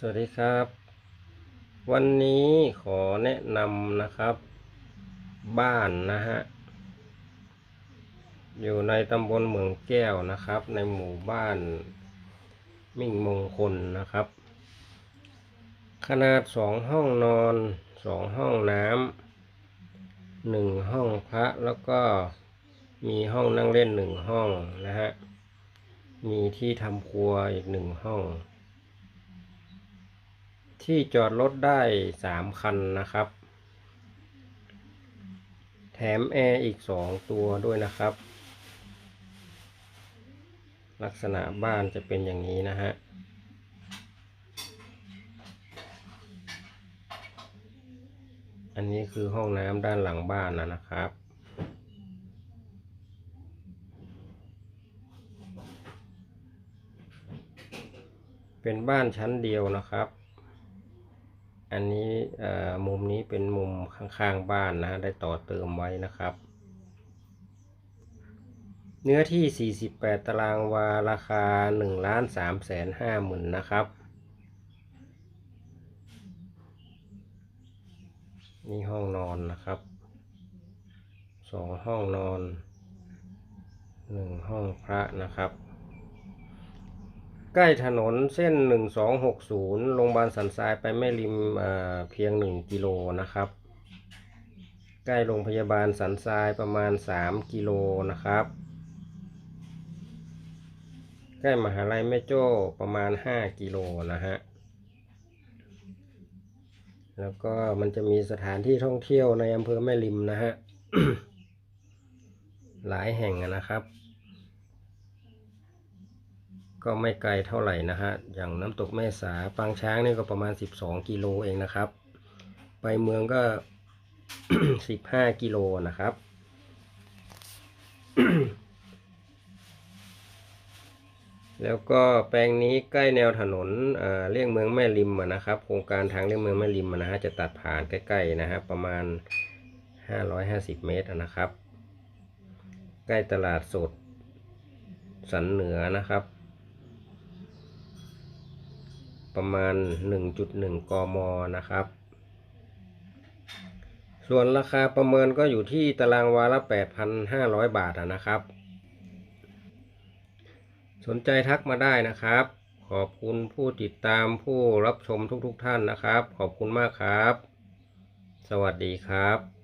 สวัสดีครับ วันนี้ขอแนะนำนะครับ บ้านนะฮะ อยู่ในตำบลเหมืองแก้วนะครับ ในหมู่บ้านมิ่งมงคลนะครับ ขนาดสองห้องนอนสองห้องน้ำหนึ่งห้องพระแล้วก็มีห้องนั่งเล่นหนึ่งห้องนะฮะ มีที่ทำครัวอีกหนึ่งห้อง ที่จอดรถได้สามคันนะครับ แถมแอร์อีกสองตัวด้วยนะครับ ลักษณะบ้านจะเป็นอย่างนี้นะฮะอันนี้คือห้องน้ำด้านหลังบ้านนะนะครับ เป็นบ้านชั้นเดียวนะครับ อันนี้มุมนี้เป็นมุมข้างๆบ้านนะฮะได้ต่อเติมไว้นะครับ เนื้อที่ 48 ตารางวาราคา1ล้าน3แสน5หมื่นนะครับ นี่ห้องนอนนะครับสองห้องนอนหนึ่งห้องพระนะครับ ใกล้ถนนเส้น 1260โรงพยาบาลสันทรายไปแม่ริมเพียง 1 กิโลนะครับ ใกล้โรงพยาบาลสันทรายประมาณ 3 กิโลนะครับ ใกล้มหาลัยแม่โจ้ประมาณ 5 กิโลนะฮะ แล้วก็มันจะมีสถานที่ท่องเที่ยวในอำเภอแม่ริมนะฮะ หลายแห่งนะครับ ก็ไม่ไกลเท่าไหร่นะฮะ อย่างน้ำตกแม่สาปางช้างนี่ก็ประมาณ 12 กิโลเองนะครับ ไปเมืองก็ 15 กิโลนะครับ แล้วก็แปลงนี้ใกล้แนวถนนเอ่อเลี่ยงเมืองแม่ริมนะครับ โครงการทางเลี่ยงเมืองแม่ริมนะฮะ จะตัดผ่านใกล้ๆนะฮะ ประมาณ 550 เมตรนะครับ ใกล้ตลาดสดสันเหนือนะครับ ประมาณ 1.1 กมนะครับ ส่วนราคาประเมินก็อยู่ที่ตารางวาละ 8,500 บาทนะครับ สนใจทักมาได้นะครับ ขอบคุณผู้ติดตามผู้รับชมทุกๆทท่านนะครับ ขอบคุณมากครับ สวัสดีครับ